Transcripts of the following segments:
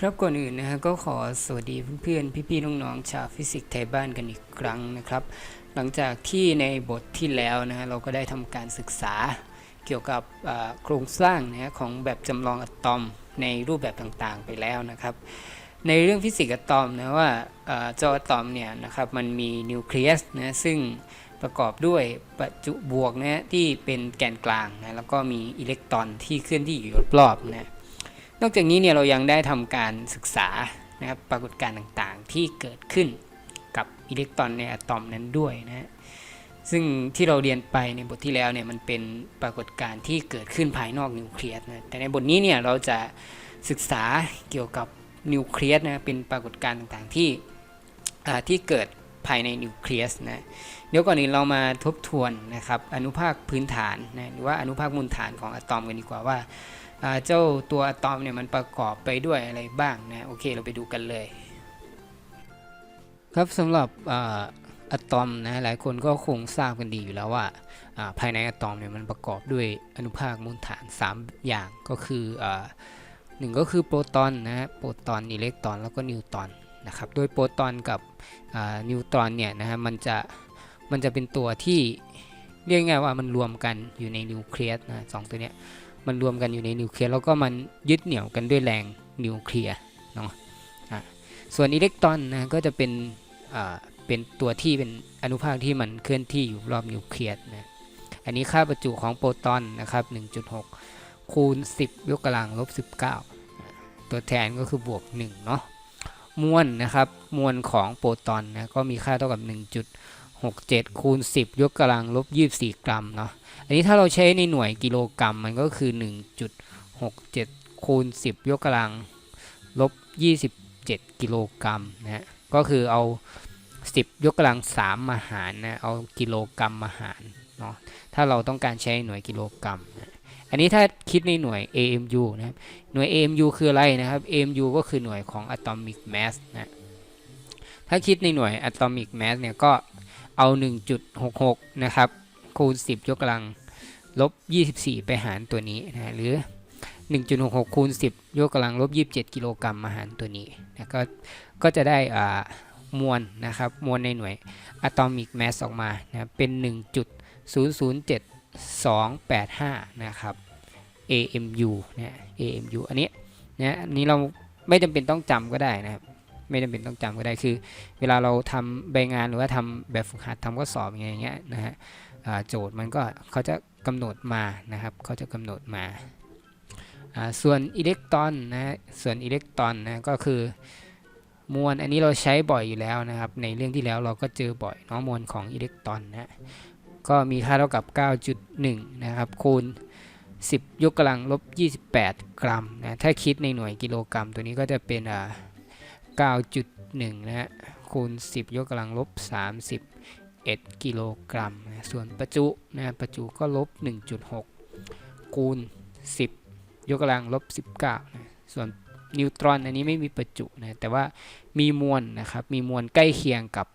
ครับก่อนอื่นนะฮะก็ขอสวัสดีเพื่อนๆ พี่ๆ น้องๆ ชาวฟิสิกส์ไทยบ้านกันอีกครั้งนะครับ หลังจากที่ในบทที่แล้วนะฮะเราก็ได้ทำการศึกษาเกี่ยวกับโครงสร้างนะฮะของแบบจำลองอะตอมในรูปแบบต่างๆไปแล้วนะครับ ในเรื่องฟิสิกส์อะตอมนะว่าเจ้าอะตอมเนี่ยนะครับมันมีนิวเคลียสนะซึ่งประกอบด้วยประจุบวกนะที่เป็นแกนกลางนะแล้วก็มีอิเล็กตรอนที่เคลื่อนที่อยู่รอบๆนะ นอกจากนี้เนี่ยเรายังได้ทำการศึกษานะครับปรากฏการณ์ต่างๆที่เกิดขึ้นกับอิเล็กตรอนในอะตอมนั้นด้วยนะซึ่งที่เราเรียนไปในบทที่แล้วเนี่ยมันเป็นปรากฏการณ์ที่เกิดขึ้นภายนอกนิวเคลียสนะแต่ในบทนี้เนี่ยเราจะศึกษาเกี่ยวกับนิวเคลียสนะเป็นปรากฏการณ์ต่างๆที่ที่เกิดภายในนิวเคลียสนะเดี๋ยวก่อนอื่นเรามาทบทวนนะครับอนุภาคพื้นฐานนะหรือว่าอนุภาคมูลฐานของอะตอมกันดีกว่าว่า เจ้าตัวอะตอมเนี่ยมันประกอบไปด้วยอะไรบ้างนะโอเคเราไปดูกันเลย ครับสำหรับอะตอมนะหลายคนก็คงทราบกันดีอยู่แล้วว่าภายในอะตอมเนี่ยมันประกอบด้วยอนุภาคมูลฐาน 3 อย่างก็คืออหนึ่งก็คือโปรตอนนะฮะโปรตอนอิเล็กตรอนแล้วก็นิวตรอนนะครับโดยโปรตอนกับนิวตรอนเนี่ยนะฮะมันจะมันจะเป็นตัวที่เรียกง่ายว่ามันรวมกันอยู่ในนิวเคลียสนะสองตัวเนี้ย มันรวมกันอยู่ในนิวเคลียสแล้วก็มันยึดเหนี่ยวกันด้วยแรงนิวเคลียร์เนาะส่วนอิเล็กตรอนนะก็จะเป็นเป็นตัวที่เป็นอนุภาคที่มันเคลื่อนที่อยู่รอบนิวเคลียสนะ อันนี้ค่าประจุของโปรตอนนะครับ 1.6 คูณ 10 ยกกำลังลบ 19 ตัวแทนก็คือบวก 1 เนาะ มวลนะครับ มวลของโปรตอนนะก็มีค่าเท่ากับ 67คูณ10 ยกกำลังลบ24 กรัมเนาะอันนี้ถ้าเราใช้ในหน่วยกิโลกรัมมันก็คือ 1.67คูณ10 ยกกำลังลบ27 กิโลกรัมนะฮะก็คือเอา 10 ยกกำลัง 3 มาหารนะเอากิโลกรัมมาหารเนาะถ้าเราต้องการใช้หน่วยกิโลกรัมนะอันนี้ถ้าคิดในหน่วย AMU นะครับหน่วย AMU คืออะไรนะครับ AMU ก็คือหน่วยของ atomic mass นะถ้าคิดในหน่วย atomic mass เนี่ยก็ เอา 1.66 นะครับ คูณ 10 ยกกำลังลบ 24 ไปหารตัวนี้นะหรือ 1.66 คูณ 10 ยกกำลังลบ 27 กิโลกรัมมาหารตัวนี้นะก็ก็จะได้อ่ามวลนะครับ มวลในหน่วย atomic mass ออกมานะเป็น 1.007285 นะครับ AMU นะ AMU อันนี้นะอันนี้เราไม่จำเป็นต้องจำก็ได้นะครับ ไม่จำเป็นต้องจำก็ได้คือ เวลาเราทำใบงานหรือว่าทำแบบฝึกหัดทำข้อสอบอย่างเงี้ยนะฮะโจทย์มันก็เขาจะกำหนดมานะครับเขาจะกำหนดมาส่วนอิเล็กตรอนนะฮะส่วนอิเล็กตรอนนะก็คือมวลอันนี้เราใช้บ่อยอยู่แล้วนะครับ ในเรื่องที่แล้วเราก็เจอบ่อยเนาะมวลของอิเล็กตรอนนะฮะก็มีค่าเท่ากับ 9.1 นะครับ คูณ 10 ยกกำลังลบ 28 กรัมนะถ้าคิดในหน่วยกิโลกรัมตัวนี้ก็จะเป็นอ่า 9.1 นะฮะ คูณ 10 ยกกำลังลบ 31 กิโลกรัมนะส่วนประจุนะประจุก็ลบ 1.6 คูณ 10 ยกกำลังลบ 19นะส่วนนิวตรอนอันนี้ไม่มีประจุนะแต่ว่ามีมวลนะครับมีมวลใกล้เคียงกับ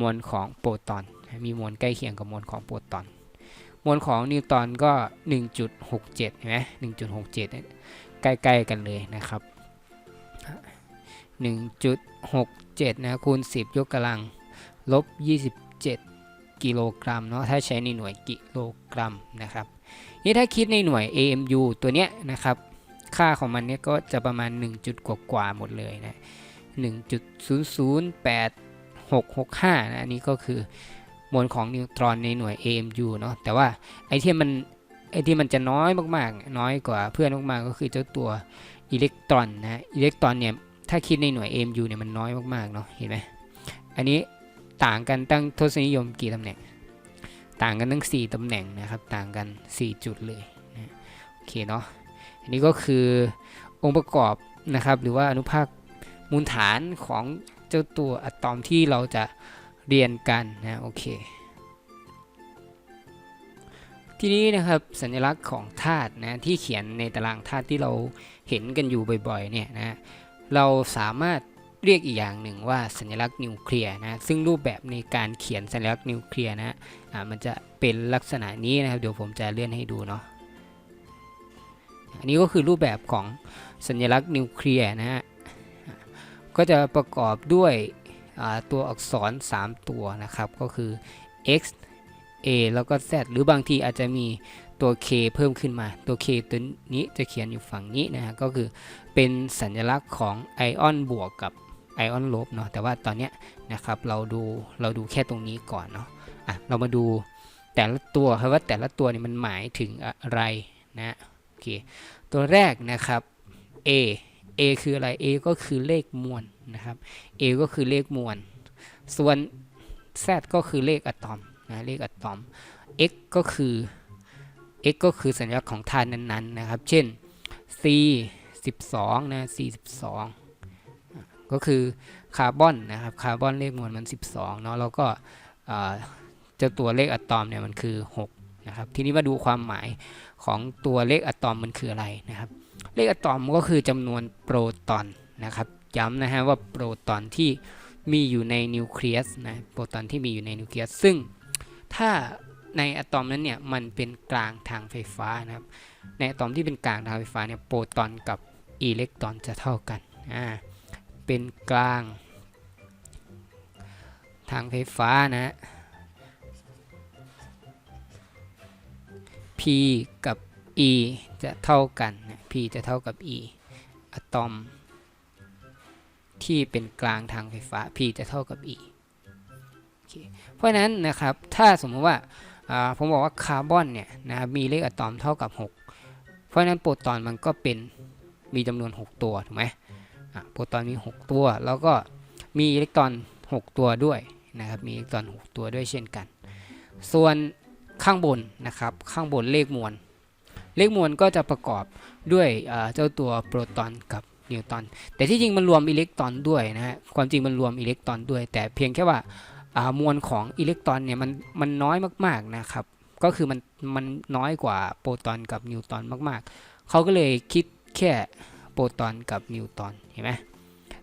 มวลของโปรตอนนะมีมวลใกล้เคียงกับมวลของโปรตอน มวลของนิวตรอนก็ 1.67เห็นไหม1.67เนี่ยใกล้ๆกันเลยนะครับ 1.67 นะคูณ 10 ยกกำลัง ลบ 27 กิโลกรัมเนาะถ้าใช้ในหน่วยกิโลกรัมนะครับนี่ถ้าคิดในหน่วย AMU ตัวเนี้ยนะครับ ค่าของมันเนี่ยก็จะประมาณ 1 จุดกว่าๆหมดเลยนะ1.0086665 นะอันนี้ก็คือมวลของนิวตรอนในหน่วย AMU เนาะแต่ว่าไอที่มันไอที่มันจะน้อยมากๆ น้อยกว่าเพื่อนมากๆ ก็คือเจ้าตัวอิเล็กตรอนนะอิเล็กตรอนเนี่ย ถ้าคิดในหน่วย AMU เนี่ยมันน้อยมากๆเนาะเห็นไหมอันนี้ต่างกันตั้งทศนิยมกี่ตำแหน่ง ต่างกันตั้ง 4ตำแหน่งนะครับ ต่างกัน 4 จุดเลยนะโอเคเนาะอันนี้ก็คือองค์ประกอบนะครับหรือว่าอนุภาคมูลฐานของเจ้าตัวอะตอมที่เราจะเรียนกันนะโอเค ทีนี้นะครับสัญลักษณ์ของธาตุนะที่เขียนในตารางธาตุที่เราเห็นกันอยู่บ่อยๆเนี่ยนะ เราสามารถเรียกอีกอย่างหนึ่งว่าสัญลักษณ์นิวเคลียร์นะซึ่งรูปแบบในการเขียนสัญลักษณ์นิวเคลียร์นะอ่ามันจะเป็นลักษณะนี้นะครับเดี๋ยวผมจะเลื่อนให้ดูเนาะอันนี้ก็คือรูปแบบของสัญลักษณ์นิวเคลียร์นะฮะก็จะประกอบด้วยตัวอักษร 3 ตัวนะครับ ก็คือ x a แล้วก็ z หรือบางทีอาจจะมี ตัว k เพิ่มขึ้นมาตัว k ตัวนี้จะเขียนอยู่ฝั่งนี้นะฮะก็คือเป็นสัญลักษณ์ของไอออนบวกกับไอออนลบเนาะแต่ว่าตอนเนี้ยนะครับเราดูเราดูแค่ตรงนี้ก่อนเนาะอะเรามาดูแต่ละตัวครับว่าแต่ละตัวนี่มันหมายถึงอะไรนะโอเคตัวแรกนะครับ a a คืออะไร a ก็คือเลขมวลนะครับ a ก็คือเลขมวล ส่วน z ก็คือเลขอะตอมนะเลขอะตอม x ก็คือ x ก็คือสัญลักษณ์ของธาตุนั้นๆนะครับ เช่น c 12นะ c 12 ก็คือคาร์บอนนะครับ คาร์บอนเลขมวลมัน 12เนาะ แล้วก็เจ้าตัวเลขอะตอมเนี่ยมันคือ 6 นะครับ ทีนี้มาดูความหมายของตัวเลขอะตอมมันคืออะไรนะครับ เลขอะตอมก็คือจำนวนโปรตอนนะครับย้ำนะฮะว่าโปรตอนที่มีอยู่ในนิวเคลียสนะ โปรตอนที่มีอยู่ในนิวเคลียส ซึ่งถ้า ในอะตอมนั้นเนี่ยมันเป็นกลางทางไฟฟ้านะครับในอะตอมที่เป็นกลางทางไฟฟ้าเนี่ยโปรตอนกับอิเล็กตรอนจะเท่ากันอ่าเป็นกลางทางไฟฟ้านะ P กับ E จะเท่ากันนะ P จะเท่ากับ E อะตอม ที่เป็นกลางทางไฟฟ้า P จะเท่ากับ E โอเเพราะนั้นนะครับ ถ้าสมมติว่า ผมบอกว่าคาร์บอนเนี่ยนะครับมีเลขอะตอมเท่ากับ 6 เพราะฉะนั้นโปรตอนมันก็เป็นมีจำนวน 6 ตัวถูกไหมอะโปรตอนมี 6 ตัว แล้วก็มีอิเล็กตรอน 6 ตัวด้วยนะครับมีอิเล็กตรอน 6 ตัวด้วยเช่นกัน ส่วนข้างบนนะครับข้างบนเลขมวลเลขมวลก็จะประกอบด้วยเจ้าตัวโปรตอนกับนิวตรอนแต่ที่จริงมันรวมอิเล็กตรอนด้วยนะฮะความจริงมันรวมอิเล็กตรอนด้วย แต่เพียงแค่ว่า มวลของอิเล็กตรอนเนี่ยมันมันน้อยมากๆนะครับ ก็คือมันมันน้อยกว่าโปรตอนกับนิวตรอนมากๆ เขาก็เลยคิดแค่โปรตอนกับนิวตรอนเห็นไหม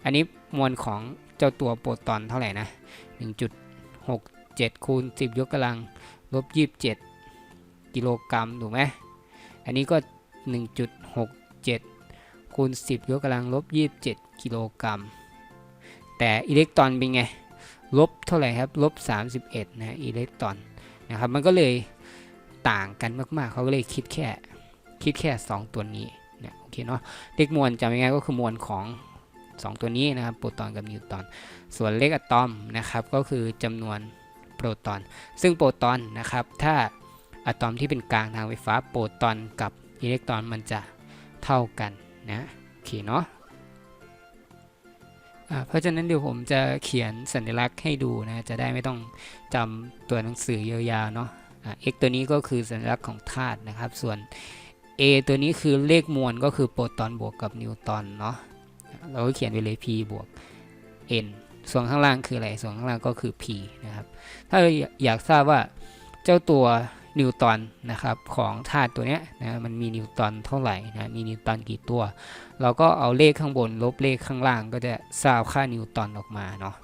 อันนี้มวลของเจ้าตัวโปรตอนเท่าไหร่นะ1.67คูณ10 ยกกำลังลบ27 กิโลกรัมถูกไหมอันนี้ก็ 1.67คูณ10 ยกกำลังลบ27 กิโลกรัมแต่อิเล็กตรอนเป็นไง ลบเท่าไหร่ครับลบ31นะอิเล็กตรอนนะครับมันก็เลยต่างกันมากๆ เขาก็เลยคิดแค่คิดแค่ 2 ตัวนี้เนี่ยโอเคเนาะเลขมวลจำง่ายๆก็คือมวลของ 2 ตัวนี้นะครับโปรตอนกับนิวตรอนส่วนเลขอะตอมนะครับก็คือจำนวนโปรตอน ซึ่งโปรตอนนะครับถ้าอะตอมที่เป็นกลางทางไฟฟ้าโปรตอนกับอิเล็กตรอนมันจะเท่ากันนะโอเคเนาะ เพราะฉะนั้นเดี๋ยวผมจะเขียนสัญลักษณ์ให้ดูนะจะได้ไม่ต้องจำตัวหนังสือยาวๆเนาะ x ตัวนี้ก็คือสัญลักษณ์ของธาตุนะครับ ส่วน a ตัวนี้คือเลขมวลก็คือโปรตอนบวกกับนิวตอนเนาะเราก็เขียนไปเลย p บวก n ส่วนข้างล่างคืออะไร ส่วนข้างล่างก็คือ p นะครับ ถ้าอยากทราบว่าเจ้าตัว นิวตรอนนะครับของธาตุตัวเนี้ยนะมันมีนิวตรอนเท่าไหร่นะมีนิวตรอนกี่ตัว เราก็เอาเลขข้างบน ลบเลขข้างล่างก็จะทราบค่านิวตรอนออกมาเนาะ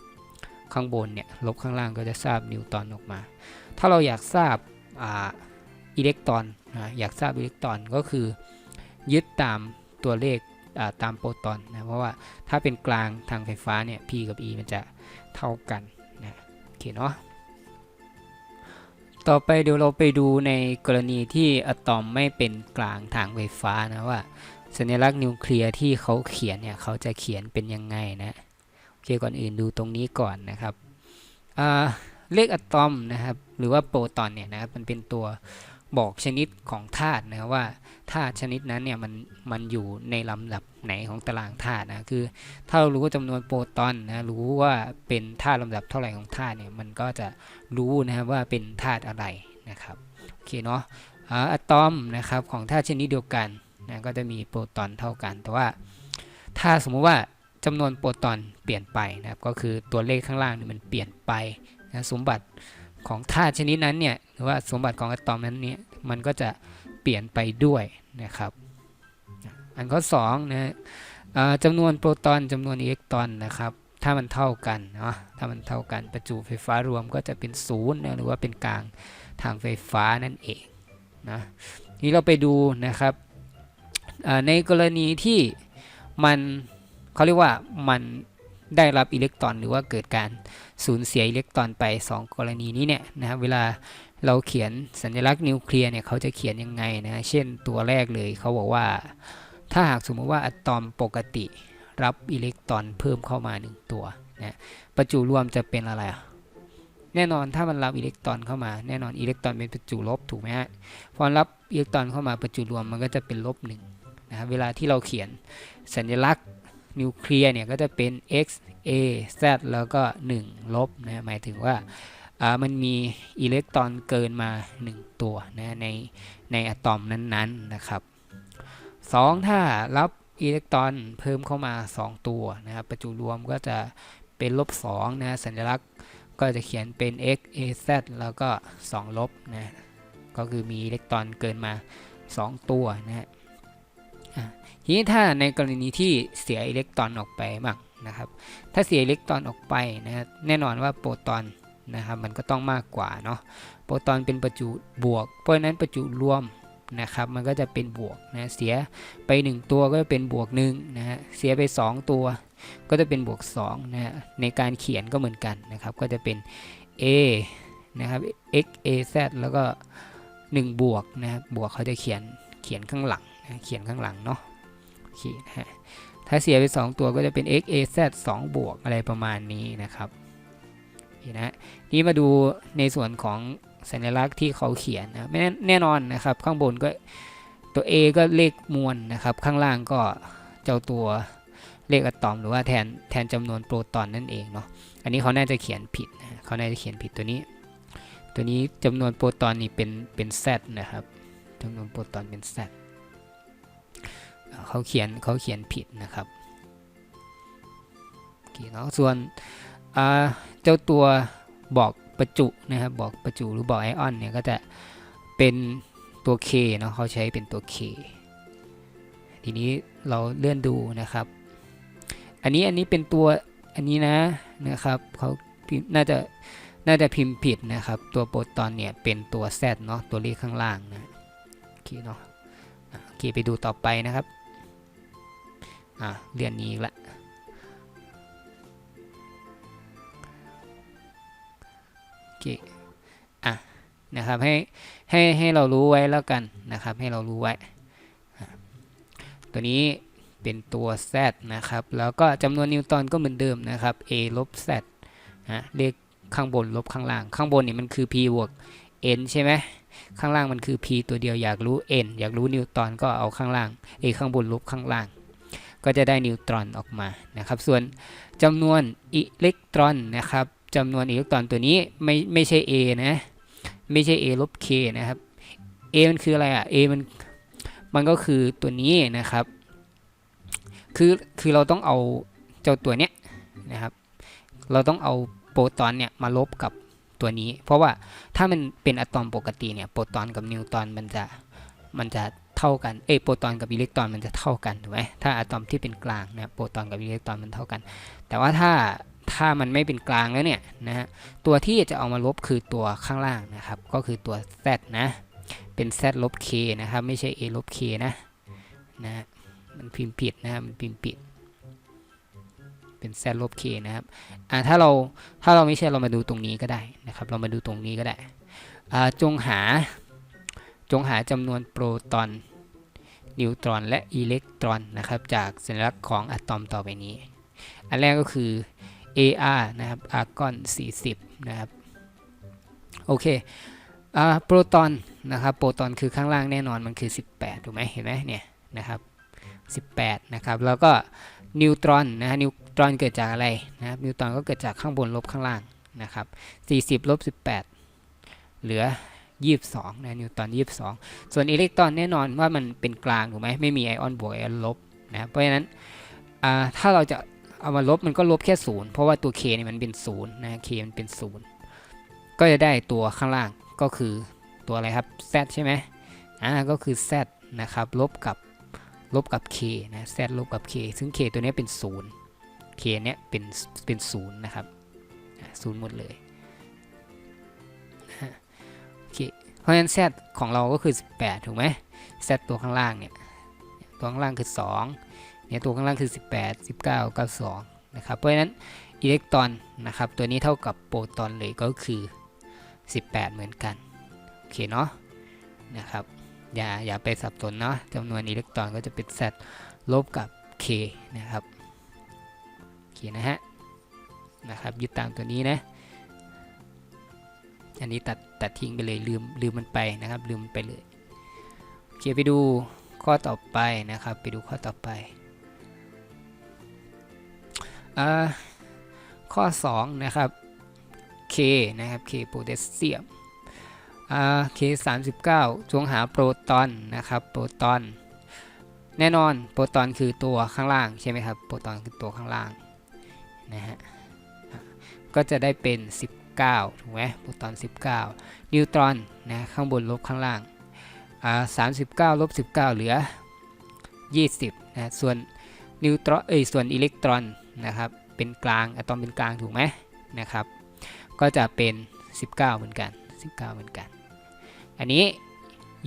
ข้างบนเนี่ยลบข้างล่างก็จะทราบนิวตรอนออกมา ถ้าเราอยากทราบอ่าอิเล็กตรอนนะอยากทราบอิเล็กตรอนก็คือ ยึดตามตัวเลขอ่าตามโปรตอนนะเพราะว่าถ้าเป็นกลางทางไฟฟ้าเนี่ย p กับ e มันจะเท่ากันนะโอเคเนาะ ต่อไปเดี๋ยวเราไปดูในกรณีที่อะตอมไม่เป็นกลางทางไฟฟ้านะว่า สัญลักษณ์นิวเคลียร์ที่เขาเขียนเนี่ยเขาจะเขียนเป็นยังไงนะโอเคก่อนอื่นดูตรงนี้ก่อนนะครับเลขอะตอมนะครับหรือว่าโปรตอนเนี่ยนะครับมันเป็นตัวบอกชนิดของธาตุนะว่า ธาตุชนิดนั้นเนี่ยมันมันอยู่ในลำดับไหนของตารางธาตุนะคือถ้าเรารู้ว่าจำนวนโปรตอนนะรู้ว่าเป็นธาตุลำดับเท่าไหร่ของธาตุเนี่ยมันก็จะรู้นะครับว่าเป็นธาตุอะไรนะครับโอเคเนาะอะตอมนะครับของธาตุชนิดเดียวกันนะก็จะมีโปรตอนเท่ากัน แต่ว่าถ้าสมมุติว่าจำนวนโปรตอนเปลี่ยนไปนะครับก็คือตัวเลขข้างล่างเนี่ยมันเปลี่ยนไปนะสมบัติของธาตุชนิดนั้นเนี่ยหรือว่าสมบัติของอะตอมนั้นเนี่ยมันก็จะ เปลี่ยนไปด้วยนะครับ อันข้อ2นะจำนวนโปรตอนจำนวนอิเล็กตรอนนะครับ ถ้ามันเท่ากันเนาะถ้ามันเท่ากันประจุไฟฟ้ารวมก็จะเป็นศูนย์นะหรือว่าเป็นกลางทางไฟฟ้านั่นเองนะนี่เราไปดูนะครับในกรณีที่มันเขาเรียกว่ามันได้รับอิเล็กตรอนหรือว่าเกิดการสูญเสียอิเล็กตรอนไป 2 กรณีนี้เนี่ยนะครับเวลา เราเขียนสัญลักษณ์นิวเคลียร์เนี่ยเขาจะเขียนยังไงนะเช่นตัวแรกเลยเขาบอกว่า ถ้าหากสมมติว่าอะตอมปกติรับอิเล็กตรอนเพิ่มเข้ามา 1 ตัวนะประจุรวมจะเป็นอะไรอะแน่นอนถ้ามันรับอิเล็กตรอนเข้ามาแน่นอนอิเล็กตรอนเป็นประจุลบถูกไหมฮะพอรับอิเล็กตรอนเข้ามาประจุรวมมันก็จะเป็นลบหนึ่งนะครับเวลาที่เราเขียนสัญลักษณ์นิวเคลียร์เนี่ยก็จะเป็น x a z แล้วก็ 1 ลบนะหมายถึงว่า มันมีอิเล็กตรอนเกินมา 1 ตัวนะในในอะตอมนั้นๆนนะครับ 2 ถ้ารับอิเล็กตรอนเพิ่มเข้ามา 2 ตัวนะครับประจุรวมก็จะเป็นลบ2นะสัญลักษณ์ก็จะเขียนเป็น x a z แล้วก็ 2 ลบนะก็คือมีอิเล็กตรอนเกินมา 2 ตัวนะฮะอะทีนี้ถ้าในกรณีที่เสียอิเล็กตรอนออกไปบ้างนะครับ ถ้าเสียอิเล็กตรอนออกไปนะฮะแน่นอนว่าโปรตอน นะครับมันก็ต้องมากกว่าเนาะโปรตอนเป็นประจุบวก เพราะฉะนั้นประจุรวมนะครับมันก็จะเป็นบวกนะเสียไป 1 ตัวก็จะเป็นบวก1นะฮะเสียไป 2 ตัว ก็จะเป็นบวก2นะฮะในการเขียนก็เหมือนกันนะครับก็จะเป็น a นะครับ x a z แล้วก็ 1 บวกนะครับบวกเขาจะเขียนเขียนข้างหลังนะเขียนข้างหลังเนาะโอเคนะฮะถ้าเสียไป 2 ตัวก็จะเป็น x a z 2 บวกอะไรประมาณนี้นะครับ คนะนี่มาดูในส่วนของสัญลักษณ์ที่เขาเขียนนะแน่แน่นอนนะครับ ข้างบนก็ตัว a ก็เลขมวลนะครับ ข้างล่างก็เจ้าตัวเลขอะตอมหรือว่าแทนแทนจำนวนโปรตอนนั่นเองเนาะอันนี้เขาน่าจะเขียนผิดนะเขาน่าจะเขียนผิดตัวนี้ ตัวนี้จำนวนโปรตอนนี่เป็นเป็น z นะครับจำนวนโปรตอนเป็น z อ่าเขาเขียนเขาเขียนผิดนะครับโอเคเนาะส่วน เจ้าตัวบอกประจุนะครับบอกประจุหรือบอกไอออนเนี่ยก็จะเป็นตัว K เนาะเขาใช้เป็นตัว K ทีนี้เราเลื่อนดูนะครับ อันนี้อันนี้เป็นตัวอันนี้นะนะครับเขาน่าจะน่าจะพิมพ์ผิดนะครับ ตัวโปรตอนเนี่ยเป็นตัว Z เนาะตัวเลขข้างล่างนะโอเคเนาะโอเคไปดูต่อไปนะครับอะเรียนนี้อีกละ โอเคอะนะครับให้ให้ให้เรารู้ไว้แล้วกันนะครับ ให้เรารู้ไว้ ตัวนี้เป็นตัว z นะครับ แล้วก็จำนวนนิวตันก็เหมือนเดิมนะครับ a ลบ z นะเลขข้างบนลบข้างล่าง ข้างบนนี่มันคือ p บวก n ใช่ไหมข้างล่างมันคือ p ตัวเดียวอยากรู้ n อยากรู้นิวตันก็เอาข้างล่าง a ข้างบนลบข้างล่าง ก็จะได้นิวตรอนออกมานะครับ ส่วนจำนวนอิเล็กตรอนนะครับ จำนวนอิเล็กตรอนตัวนี้ไม่ไม่ใช่ a นะไม่ใช่ a ลบ k นะครับ a มันคืออะไรอะ a มันมันก็คือตัวนี้นะครับ คือคือเราต้องเอาเจ้าตัวเนี้ยนะครับ เราต้องเอาโปรตอนเนี่ยมาลบกับตัวนี้ เพราะว่าถ้ามันเป็นอะตอมปกติเนี่ยโปรตอนกับนิวตรอนมันจะมันจะเท่ากัน เอโปรตอนกับอิเล็กตรอนมันจะเท่ากันถูกไหมถ้าอะตอมที่เป็นกลางนะโปรตอนกับอิเล็กตรอนมันเท่ากัน แต่ว่าถ้า ถ้ามันไม่เป็นกลางแล้วเนี่ยนะฮะตัวที่จะเอามาลบคือตัวข้างล่างนะครับ ก็คือตัว z นะ เป็น z ลบ k นะครับ ไม่ใช่ a ลบ k นะนะมันพิมพ์ผิดนะครับมันพิมพ์ผิด เป็น z ลบ k นะครับอ่าถ้าเราถ้าเราไม่ใช่เรามาดูตรงนี้ก็ได้นะครับ เรามาดูตรงนี้ก็ได้อ่าจงหาจงหาจำนวนโปรตอน นิวตรอนและอิเล็กตรอนนะครับ จากสัญลักษณ์ของอะตอมต่อไปนี้ อันแรกก็คือ AR นะครับอาร์กอน40 นะครับ โอเคอ่าโปรตอนนะครับ โปรตอนคือข้างล่างแน่นอนมันคือ 18 ถูกไหมเห็นไหมเนี่ยนะครับ 18 นะครับ แล้วก็นิวตรอนนะฮะนิวตรอนเกิดจากอะไรนะครับนิวตรอนก็เกิดจากข้างบนลบข้างล่างนะครับ 40 ลบ 18 เหลือ 22 นะนิวตรอน 22 ส่วนอิเล็กตรอนแน่นอนว่ามันเป็นกลางถูกไหมไม่มีไอออนบวกไอออนลบนะเพราะฉะนั้นอ่าถ้าเราจะ เอามาลบมันก็ลบแค่ศูนย์เพราะว่าตัว k เนี่ยมันเป็นศูนย์นะ k มันเป็นศูนย์ก็จะได้ตัวข้างล่างก็คือตัวอะไรครับ z ใช่ไหมอ่าก็คือ z นะครับลบกับลบกับ k นะ z ลบกับ k ซึ่ง k ตัวนี้เป็นศูนย์ k เนี้ยเป็นเป็นศูนย์นะครับศูนย์หมดเลยโอเคเพราะฉะนั้น z ของเราก็คือ 18 ถูกไหม z ตัวข้างล่างเนี่ยตัวข้างล่างคือ 2 เนี่ยตัวข้างล่างคือ 18 19 92นะครับเพราะฉะนั้นอิเล็กตรอนนะครับตัวนี้เท่ากับโปรตอนเลยก็คือ 18 เหมือนกันโอเคเนาะนะครับอย่าอย่าไปสับสนเนาะจำนวนอิเล็กตรอนก็จะเป็น z ลบกับ k นะครับโอเคนะฮะนะครับยึดตามตัวนี้นะอันนี้ตัดตัดทิ้งไปเลยลืมลืมมันไปนะครับลืมไปเลยโอเคไปดูข้อต่อไปนะครับ ไปดูข้อต่อไป ข้อ 2 นะครับ K นะครับ K โพแทสเซียมอ่า K 39จงหาโปรตอนนะครับ โปรตอน แน่นอนโปรตอนคือตัวข้างล่าง ใช่ไหมครับ โปรตอนคือตัวข้างล่าง นะฮะ ก็จะได้เป็น 19 ถูกไหมโปรตอน 19 นิวตรอนนะ ข้างบนลบข้างล่างอ่า39ลบ19 เหลือ 20นะ ส่วนนิวตรอน เอ้ย ส่วนอิเล็กตรอน นะครับเป็นกลางอะตอมเป็นกลางถูกไหมนะครับ ก็จะเป็น 19 เหมือนกัน 19 เหมือนกัน อันนี้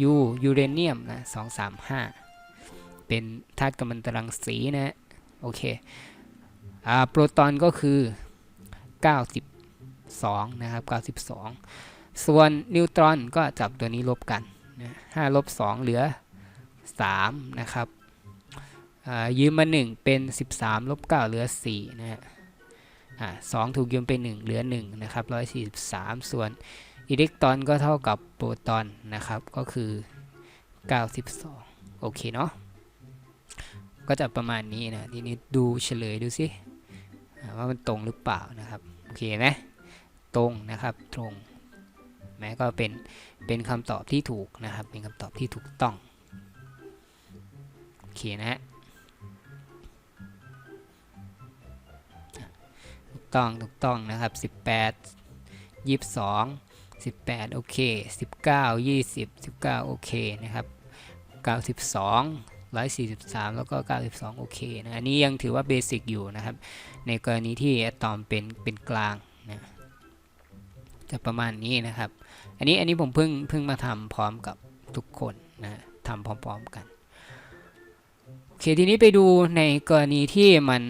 ยูยูเรเนียมนะ235เป็นธาตุกัมมันตรังสีนะโอเคอ่าโปรตอนก็คือ 92 นะครับ 92 ส่วนนิวตรอนก็จับตัวนี้ลบกันนะ5ลบ2เหลือ 3 นะครับ ยืมมา 1 เป็น 13ลบ9เหลือ4นะฮะสอ่า2ถูกยืมไป 1 เหลือ1นะครับ143 ส่วนอิเล็กตรอนก็เท่ากับโปรตอนนะครับก็คือ 92 โอเคเนาะก็จะประมาณนี้นะทีนี้ดูเฉลยดูสิว่ามันตรงหรือเปล่านะครับโอเคไหมตรงนะครับตรงแม้ก็เป็นเป็นคำตอบที่ถูกนะครับเป็นคำตอบที่ถูกต้องโอเคนะฮะ ต้องถูกต้องนะครับ 18 22 18 โอเค 19 20 19 โอเคนะครับ 92 143 แล้วก็ 92 โอเคนะอันนี้ยังถือว่าเบสิกอยู่นะครับ ในกรณีที่อะตอมเป็นเป็นกลางนะจะประมาณนี้นะครับ อันนี้อันนี้ผมเพิ่งเพิ่งมาทำพร้อมกับทุกคนนะทำพร้อมๆกัน โอเคทีนี้ไปดูในกรณีที่มัน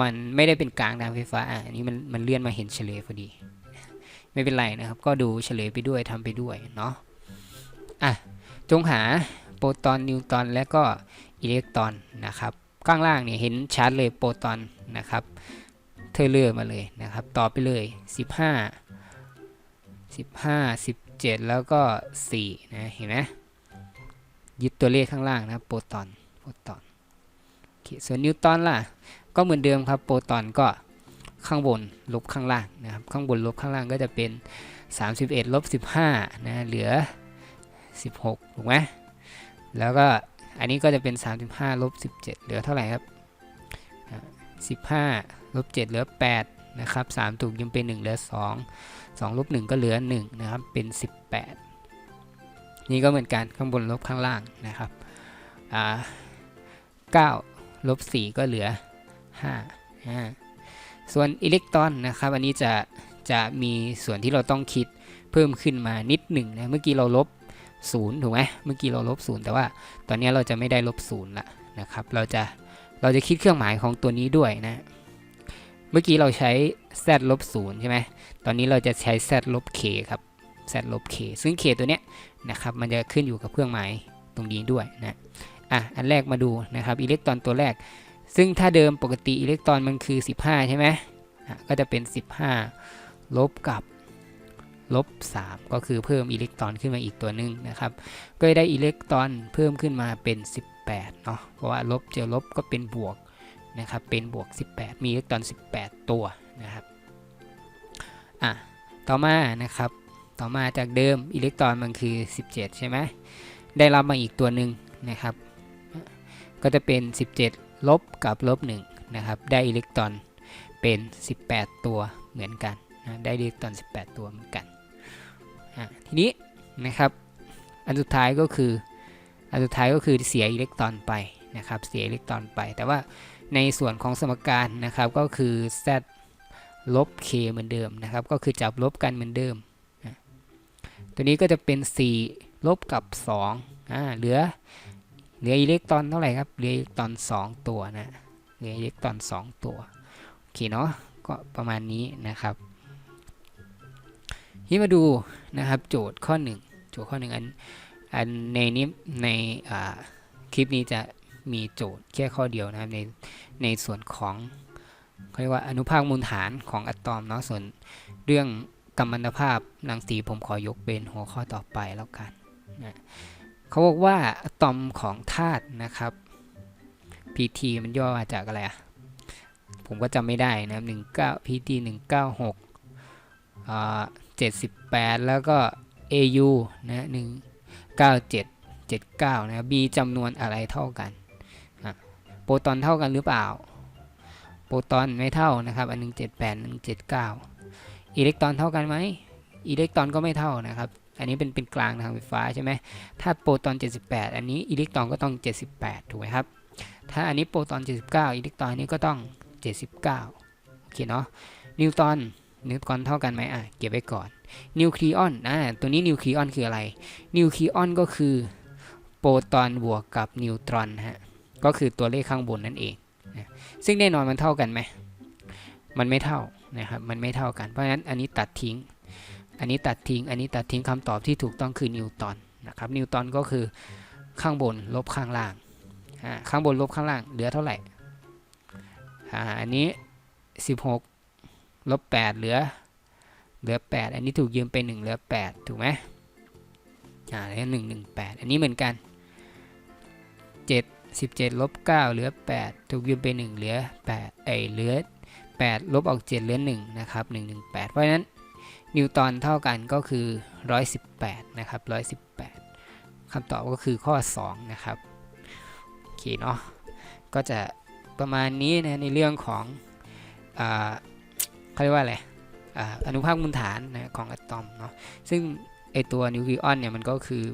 มันไม่ได้เป็นกลางทางไฟฟ้าอันนี้มันมันเลื่อนมาเห็นเฉลยพอดี ไม่เป็นไรนะครับ ก็ดูเฉลยไปด้วยทำไปด้วยเนาะอะจงหาโปรตอนนิวตอนและก็อิเล็กตรอนนะครับข้างล่างเนี่ยเห็นชัดเลยโปรตอนนะครับเทเลอร์มาเลยนะครับต่อไปเลย 15 15 17 แล้วก็4นะเห็นไหมยึดตัวเลขข้างล่างนะครับโปรตอนโปรตอนโอเคส่วนนิวตอนล่ะ ก็เหมือนเดิมครับโปรตอนก็ข้างบนลบข้างล่างนะครับข้างบนลบข้างล่างก็จะเป็น 31ลบ15นะเหลือ 16ถูกไหมแล้วก็อันนี้ก็จะเป็น 35ลบ17 เหลือเท่าไหร่ครับ15ลบ7เหลือ8นะครับ3ถูกยืมเป็น 1 เหลือ 2 2ลบ1ก็เหลือ 1 นะครับ เป็น 18 นี่ก็เหมือนกันข้างบนลบข้างล่างนะครับอ่า9ลบ4ก็เหลือ 5ส่วนอิเล็กตรอนนะครับอันนี้จะจะมีส่วนที่เราต้องคิดเพิ่มขึ้นมานิดหนึ่งนะเมื่อกี้เราลบ0ถูกไหมเมื่อกี้เราลบ0แต่ว่าตอนนี้เราจะไม่ได้ลบ0ละนะครับเราจะเราจะคิดเครื่องหมายของตัวนี้ด้วยนะเมื่อกี้เราใช้ z ลบ0ใช่ไหมตอนนี้เราจะใช้ z ลบ k ครับ z ลบ k ซึ่ง k ตัวเนี้ยนะครับมันจะขึ้นอยู่กับเครื่องหมายตรงนี้ด้วยนะอะอันแรกมาดูนะครับอิเล็กตรอนตัวแรก ซึ่งถ้าเดิมปกติอิเล็กตรอนมันคือ 15 ใช่ไหมก็จะเป็น 15 ลบกับลบ 3 ก็คือเพิ่มอิเล็กตรอนขึ้นมาอีกตัวหนึ่งนะครับ ก็ได้อิเล็กตรอนเพิ่มขึ้นมาเป็น 18 เนาะ เพราะว่าลบเจอลบก็เป็นบวกนะครับ เป็นบวก 18 มีอิเล็กตรอน 18 ตัวนะครับ อะ ต่อมานะครับ ต่อมาจากเดิมอิเล็กตรอนมันคือ 17 ใช่ไหม ได้รับมาอีกตัวหนึ่งนะครับ ก็จะเป็น 17 ลบกับลบ1นะครับได้อิเล็กตรอนเป็น 18 ตัวเหมือนกันนะได้อิเล็กตรอน 18 ตัวเหมือนกันทีนี้นะครับอันสุดท้ายก็คืออันสุดท้ายก็คือเสียอิเล็กตรอนไปนะครับเสียอิเล็กตรอนไป แต่ว่าในส่วนของสมการนะครับก็คือ z ลบ k เหมือนเดิมนะครับก็คือจับลบกันเหมือนเดิม ตัวนี้ก็จะเป็น 4 ลบกับ2อ่าเหลือ เหลืออิเล็กตรอนเท่าไหร่ครับเหลืออิเล็กตรอน2 ตัวนะเหลืออิเล็กตรอน 2 ตัวโอเคเนาะก็ประมาณนี้นะครับทีนี้มาดูนะครับโจทย์ข้อ 1 โจทย์ข้อหนึ่งอันอันในนี้ในคลิปนี้จะมีโจทย์แค่ข้อเดียวนะครับในในส่วนของเขาเรียกว่าอนุภาคมูลฐานของอะตอมเนาะส่วนเรื่องกัมมันตภาพรังสีผมขอยกเป็นหัวข้อต่อไปแล้วกันนะ เขาบอกว่าอะตอมของธาตุนะครับ PT มันย่อมาจากอะไรอะผมก็จำไม่ได้นะครับ19 PT 196อ่า78 แล้วก็ AU นะ197 79 นะครับ B จำนวนอะไรเท่ากันอะโปรตอนเท่ากันหรือเปล่า โปรตอนไม่เท่านะครับ อัน 178 179 อิเล็กตรอนเท่ากันไหมอิเล็กตรอนก็ไม่เท่านะครับ อันนี้เป็นเป็นกลางทางไฟฟ้าใช่ไหมถ้าโปรตอน 78 อันนี้อิเล็กตรอนก็ต้อง 78 ถูกไหมครับ ถ้าอันนี้โปรตอน 79 อิเล็กตรอนอันนี้ก็ต้อง 79 โอเคเนาะ นิวตอน นิวตอนเท่ากันไหมอะ เก็บไว้ก่อน นิวคลีออนอ่าตัวนี้นิวคลีออนคืออะไร นิวคลีออนก็คือโปรตอนบวกกับนิวตรอนฮะ ก็คือตัวเลขข้างบนนั่นเอง ซึ่งแน่นอนมันเท่ากันไหม มันไม่เท่านะครับ มันไม่เท่ากัน เพราะฉะนั้นอันนี้ตัดทิ้ง อันนี้ตัดทิ้ง อันนี้ตัดทิ้งคำตอบที่ถูกต้องคือนิวตันนะครับ นิวตันก็คือข้างบนลบข้างล่าง ข้างบนลบข้างล่างเหลือเท่าไหร่ อันนี้ 16ลบ8เหลือเหลือ 8 อันนี้ถูกยืมไป 1 เหลือ 8 ถูกไหมอ่าเหลือ1 1 8อันนี้เหมือนกัน7 17ลบ9เหลือ8ถูกยืมไป1เหลือ8เอเหลือ8ลบออก7เหลือ1นะครับ118เพราะฉะนั้น นิวตันเท่ากันก็คือ 118 นะครับ 118คำตอบก็คือข้อ 2 นะครับ โอเคเนาะ ก็จะประมาณนี้นะในเรื่องของอ่าเขาเรียกว่าอะไรอ่าอนุภาคมูลฐานนะของอะตอมเนาะ ซึ่งไอตัวนิวคลีออนเนี่ยมันก็คือ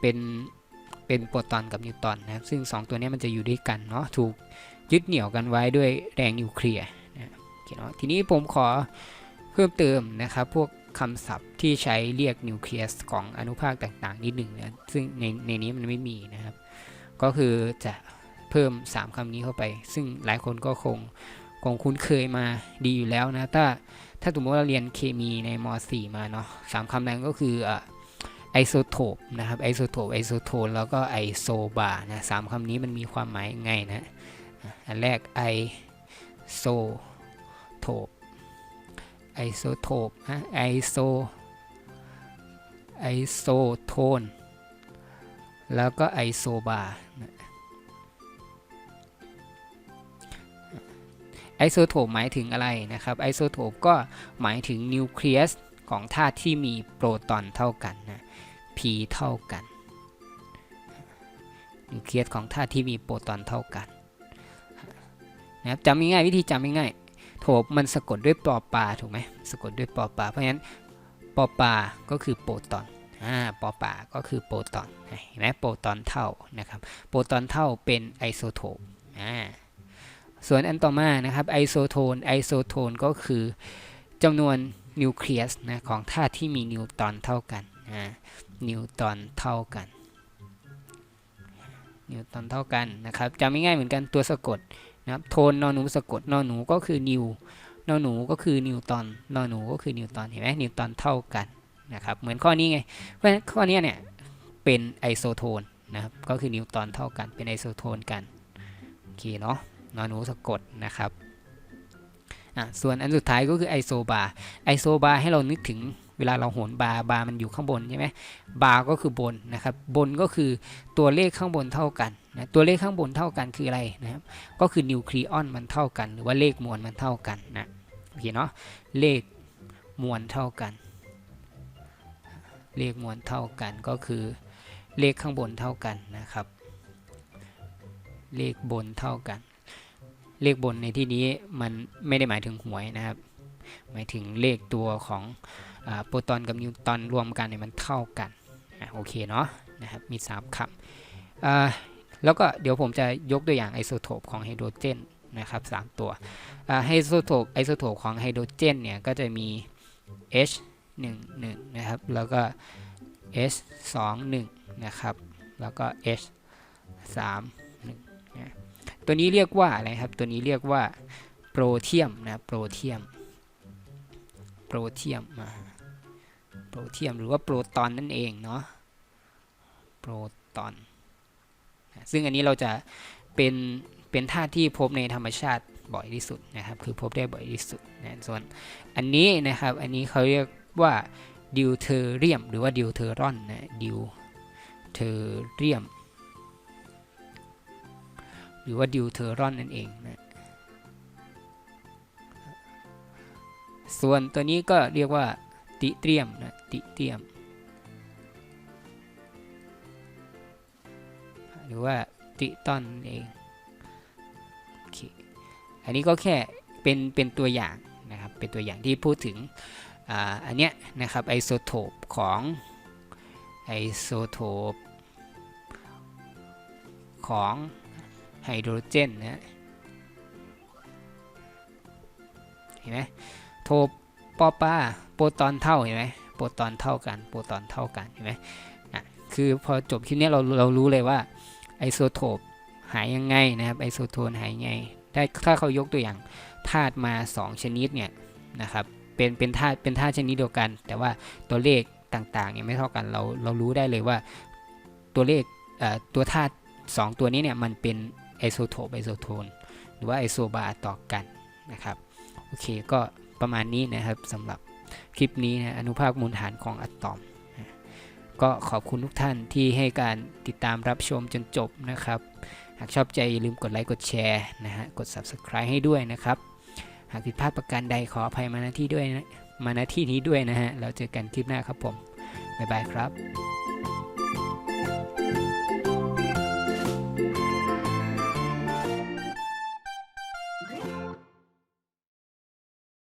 เป็นเป็นโปรตอนกับนิวตอนนะครับซึ่ง 2 ตัวนี้มันจะอยู่ด้วยกันเนาะ ถูกยึดเหนี่ยวกันไว้ด้วยแรงนิวเคลียร์นะโอเคเนาะทีนี้ผมขอ เพิ่มเติมนะครับพวกคำศัพท์ที่ใช้เรียกนิวเคลียสของอนุภาคต่างๆนิดหนึ่งนะซึ่งในในนี้มันไม่มีนะครับ ก็คือจะเพิ่ม 3คำนี้เข้าไป ซึ่งหลายคนก็คงคงคุ้นเคยมาดีอยู่แล้วนะ ถ้าถ้าสมมติว่าเราเรียนเคมีในม .4 มาเนาะสามคำนั้นก็คือไอโซโทปนะครับไอโซโทปไอโซโทนแล้วก็ไอโซบานะสามคำนี้มันมีความหมายไงนะ อันแรกไอโซโทป ไอโซโทปนะไอโซไอโซโทน แล้วก็ไอโซบาร์ไอโซโทปหมายถึงอะไรนะครับ ไอโซโทปก็หมายถึงนิวเคลียสของธาตุที่มีโปรตอนเท่ากันนะ P เท่ากัน นิวเคลียสของธาตุที่มีโปรตอนเท่ากันนะครับจำง่ายๆวิธีจำง่ายๆ โถบมันสะกดด้วยปอปลาถูกไหมสะกดด้วยปอปลาเพราะฉะนั้นปอปลาก็คือโปรตอนอ่าปอปลาก็คือโปรตอนเห็นไหมโปรตอนเท่านะครับโปรตอนเท่าเป็นไอโซโทปอ่าส่วนอันต่อมานะครับไอโซโทนไอโซโทนก็คือจำนวนนิวเคลียสนะของธาตุที่มีนิวตรอนเท่ากันอ่านิวตรอนเท่ากันนิวตรอนเท่ากันนะครับจำง่ายๆเหมือนกันตัวสะกด นะครับโทนนอหนูสะกดนอหนูก็คือนิวนอหนูก็คือนิวตันนอหนูก็คือนิวตันเห็นไหมนิวตันเท่ากันนะครับเหมือนข้อนี้ไงเพราะฉะนั้นข้อนี้เนี่ยเป็นไอโซโทนนะครับก็คือนิวตันเท่ากันเป็นไอโซโทนกันโอเคเนาะนอหนูสะกดนะครับส่วนอันสุดท้ายก็คือไอโซบาไอโซบาให้เรานึกถึง เวลาเราโหนบาร์บาร์มันอยู่ข้างบนใช่ไหมบาร์ก็คือบนนะครับบนก็คือตัวเลขข้างบนเท่ากันนะตัวเลขข้างบนเท่ากันคืออะไรนะครับก็คือนิวคลีออนมันเท่ากัน หรือว่าเลขมวลมันเท่ากันนะโอเคเนาะเลขมวลเท่ากัน เลขมวลเท่ากันก็คือเลขข้างบนเท่ากันนะครับ เลขบนเท่ากัน เลขบนในที่นี้มันไม่ได้หมายถึงหวยนะครับ หมายถึงเลขตัวของ โปรตอนกับนิวตอนรวมกันเนี่ยมันเท่ากันอะโอเคเนาะนะครับมี 3คำอ่าแล้วก็เดี๋ยวผมจะยกตัวอย่างไอโซโทปของไฮโดรเจนนะครับ3ตัวไฮโซโทปไอโซโทปของไฮโดรเจนเนี่ยก็จะมี H 1 1นะครับแล้วก็ H 2 1นะครับแล้วก็ H 3 1นะตัวนี้เรียกว่าอะไรครับตัวนี้เรียกว่าโปรเทียมนะโปรเทียมโปรเทียมมา โปรเทียมหรือว่าโปรตอนนั่นเองเนาะโปรตอน ซึ่งอันนี้เราจะเป็นเป็นธาตุที่พบในธรรมชาติบ่อยที่สุดนะครับ คือพบได้บ่อยที่สุดนะส่วนอันนี้นะครับ อันนี้เขาเรียกว่าดิวเทอเรียม หรือว่าดิวเทอรอนนะดิวเทอเรียม หรือว่าดิวเทอรอนนั่นเองนะส่วนตัวนี้ก็เรียกว่า ติเตรียมนะติเตรียม หรือว่าติตอนเองโอเคอันนี้ก็แค่เป็นเป็นตัวอย่างนะครับเป็นตัวอย่างที่พูดถึงอ,อันเนี้ยนะครับไอโซโทปของไอโซโทปของไฮโดรเจนนะเห็นไหมโทป ปอปาโปรตอนเท่าเห็นไหมโปรตอนเท่ากันโปรตอนเท่ากันเห็นไหมอะคือพอจบคลิปนี้เราเรารู้เลยว่าไอโซโทปหายยังไงนะครับไอโซโทนหายยังไงได้ถ้าเขายกตัวอย่างธาตุมา 2 ชนิดเนี่ยนะครับเป็นเป็นธาตุเป็นธาตุชนิดเดียวกัน แต่ว่าตัวเลขต่างๆเนี่ยไม่เท่ากันเราเรารู้ได้เลยว่าตัวเลขเอ่อตัวธาตุสองตัวนี้เนี่ยมันเป็นไอโซโทปไอโซโทน หรือว่าไอโซบาร์ต่อกันนะครับโอเคก็ ประมาณนี้นะครับสำหรับคลิปนี้นะอนุภาคมูลฐานของอะตอม ก็ขอบคุณทุกท่านที่ให้การติดตามรับชมจนจบนะครับ หากชอบใจอย่าลืมกดไลค์กดแชร์นะฮะกด Subscribe ให้ด้วยนะครับ หากผิดพลาดประการใดขออภัยมาณที่ด้วยนะมาณที่นี้ด้วยนะฮะแล้วเจอกันคลิปหน้าครับผมบ๊ายบายครับ